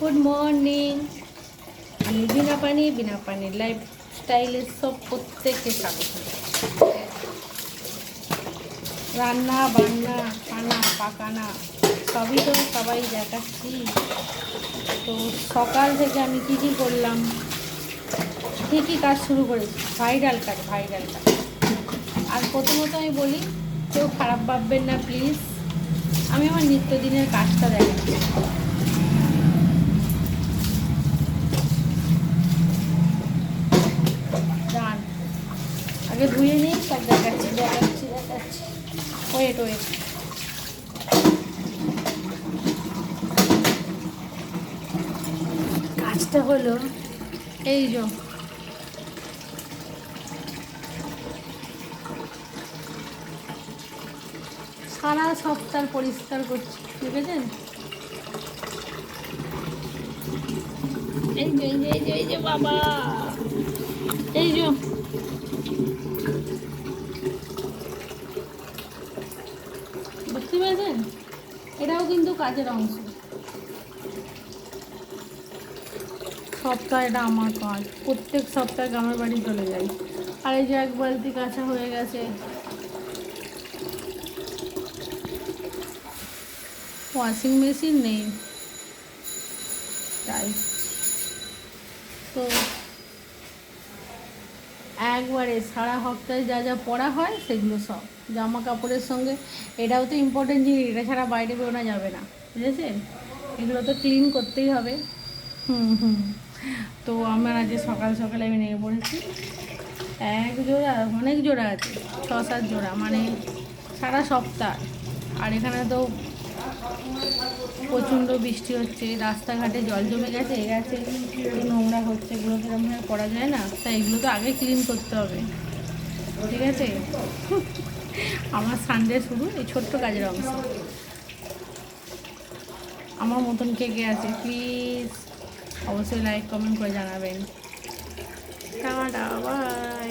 Good morning আমি বিনা পানি, বিনা পানির লাইফ স্টাইলের সব প্রত্যেককে স্বাগত। রান্না, বান্না, খানা, পাকানা, সবই তো সবাই দেখাচ্ছি। তো সকাল থেকে আমি কী কী করলাম? ঠিকই কাজ শুরু করেছি ভাইরাল কাজ ভাইরাল কাজ। আর প্রথমত আমি বলি, কেউ খারাপ ভাববেন না প্লিজ আমি আমার নিত্যদিনের কাজটা দেখাচ্ছি। আগে ধুয়ে নিই সব দেখাচ্ছি দেখাচ্ছি দেখাচ্ছি। ওয়েট ওয়েট কাজটা হলো এই যে। সারা সপ্তাহ পরিষ্কার করছি যে, এই যে এই যে এই যে, বাবা। এই যে। বুঝতে পেরেছেন এটাও কিন্তু কাজের অংশ। সপ্তাহ এটা আমার কাজ প্রত্যেক সপ্তাহে গ্রামের বাড়ি চলে যাই। আর এই যে এক বালতি কাঁচা হয়ে গেছে। ওয়াশিং মেশিন নেই। তাই। তো একবারে সারা সপ্তাহে যা যা পরা হয় সেগুলো সব। জামা কাপড়ের সঙ্গে এটাও তো ইম্পর্টেন্ট জিনিস, এটা ছাড়া বাইরে বেরোনো যাবে না, বুঝেছেন? এগুলো তো ক্লিন করতেই হবে। হুম হুম। তো আমার আজকে সকাল সকালে আমি নিয়ে পড়েছি। এক জোড়া, অনেক জোড়া আছে, ছ, সাত জোড়া মানে সারা সপ্তাহ। আর এখানে তো প্রচণ্ড বৃষ্টি হচ্ছে, রাস্তাঘাটে জল জমে গেছে, এ গেছে নোংরা হচ্ছে, এগুলো কিরমভাবে করা যায় না, তাই এগুলো তো আগে ক্লিন করতে হবে, ঠিক আছে? আমার সানডে শুরু, এই ছোট্ট কাজের অংশ। আমার মতন কে কে আছে প্লিজ অবশ্যই লাইক কমেন্ট করে জানাবেন। Tata bye